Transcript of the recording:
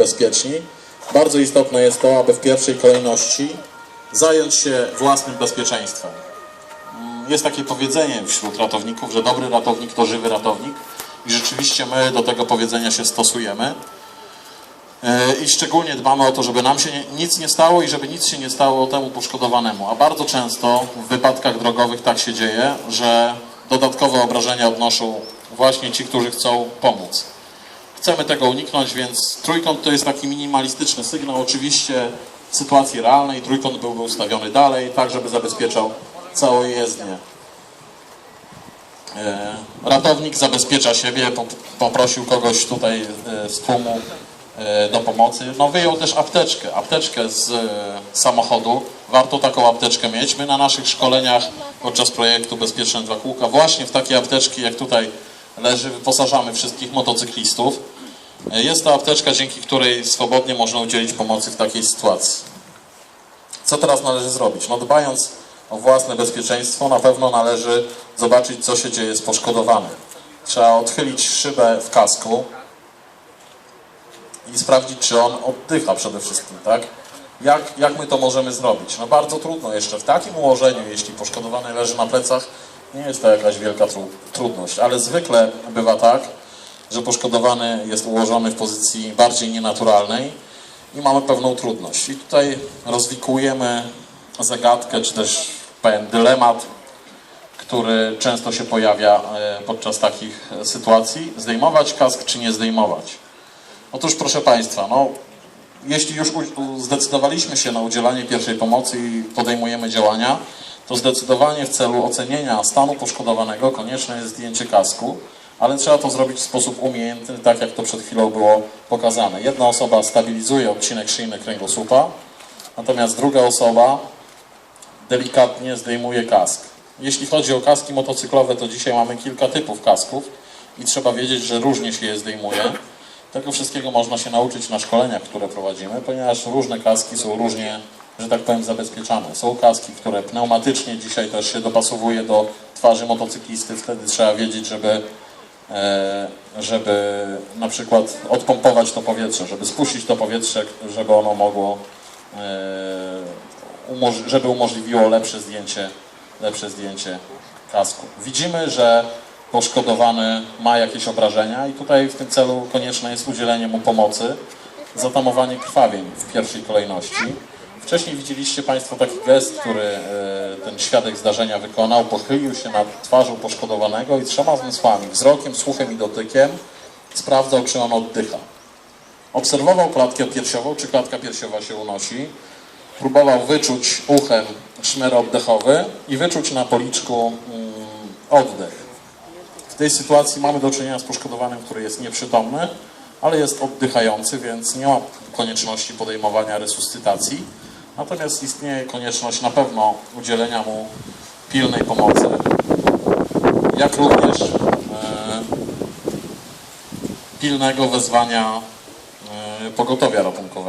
bezpieczni. Bardzo istotne jest to, aby w pierwszej kolejności zająć się własnym bezpieczeństwem. Mm, Jest takie powiedzenie wśród ratowników, że dobry ratownik to żywy ratownik i rzeczywiście my do tego powiedzenia się stosujemy. E, I szczególnie dbamy o to, żeby nam się nic nie stało i żeby nic się nie stało temu poszkodowanemu. A bardzo często w wypadkach drogowych tak się dzieje, że dodatkowe obrażenia odnoszą właśnie ci, którzy chcą pomóc. Chcemy tego uniknąć, więc trójkąt to jest taki minimalistyczny sygnał. Oczywiście w sytuacji realnej trójkąt byłby ustawiony dalej, tak żeby zabezpieczał całą jezdnię. E, Ratownik zabezpiecza siebie, pop- poprosił kogoś tutaj e, z tłumu e, do pomocy. No wyjął też apteczkę, apteczkę z samochodu. Warto taką apteczkę mieć. My na naszych szkoleniach podczas projektu Bezpieczne Dwa Kółka właśnie w takie apteczki jak tutaj leży wyposażamy wszystkich motocyklistów. E, Jest to apteczka, dzięki której swobodnie można udzielić pomocy w takiej sytuacji. Co teraz należy zrobić? No dbając o własne bezpieczeństwo, na pewno należy zobaczyć, co się dzieje z poszkodowanym. Trzeba odchylić szybę w kasku i sprawdzić, czy on oddycha przede wszystkim, tak? Jak, jak my to możemy zrobić? No bardzo trudno jeszcze w takim ułożeniu, jeśli poszkodowany leży na plecach, nie jest to jakaś wielka tru, trudność, ale zwykle bywa tak, że poszkodowany jest ułożony w pozycji bardziej nienaturalnej i mamy pewną trudność. I tutaj rozwikujemy zagadkę, czy też pewien dylemat, który często się pojawia e, podczas takich e, sytuacji. Zdejmować kask, czy nie zdejmować? Otóż, proszę Państwa, no, jeśli już zdecydowaliśmy się na udzielanie pierwszej pomocy i podejmujemy działania, to zdecydowanie w celu ocenienia stanu poszkodowanego konieczne jest zdjęcie kasku, ale trzeba to zrobić w sposób umiejętny, tak jak to przed chwilą było pokazane. Jedna osoba stabilizuje odcinek szyjny kręgosłupa, natomiast druga osoba delikatnie zdejmuje kask. Jeśli chodzi o kaski motocyklowe, to dzisiaj mamy kilka typów kasków i trzeba wiedzieć, że różnie się je zdejmuje. Tego wszystkiego można się nauczyć na szkoleniach, które prowadzimy, ponieważ różne kaski są różnie, że tak powiem, zabezpieczane. Są kaski, które pneumatycznie dzisiaj też się dopasowuje do twarzy motocyklisty, wtedy trzeba wiedzieć, żeby, e, żeby na przykład odpompować to powietrze, żeby spuścić to powietrze, żeby ono mogło e, żeby umożliwiło lepsze zdjęcie, lepsze zdjęcie kasku. Widzimy, że poszkodowany ma jakieś obrażenia i tutaj w tym celu konieczne jest udzielenie mu pomocy, zatamowanie krwawień w pierwszej kolejności. Wcześniej widzieliście Państwo taki gest, który e, ten świadek zdarzenia wykonał. Pochylił się nad twarzą poszkodowanego i trzema zmysłami, wzrokiem, słuchem i dotykiem sprawdzał, czy on oddycha. Obserwował klatkę piersiową, czy klatka piersiowa się unosi. Próbował wyczuć uchem szmer oddechowy i wyczuć na policzku mm, oddech. W tej sytuacji mamy do czynienia z poszkodowanym, który jest nieprzytomny, ale jest oddychający, więc nie ma konieczności podejmowania resuscytacji. Natomiast istnieje konieczność na pewno udzielenia mu pilnej pomocy, jak również e, pilnego wezwania e, pogotowia ratunkowego.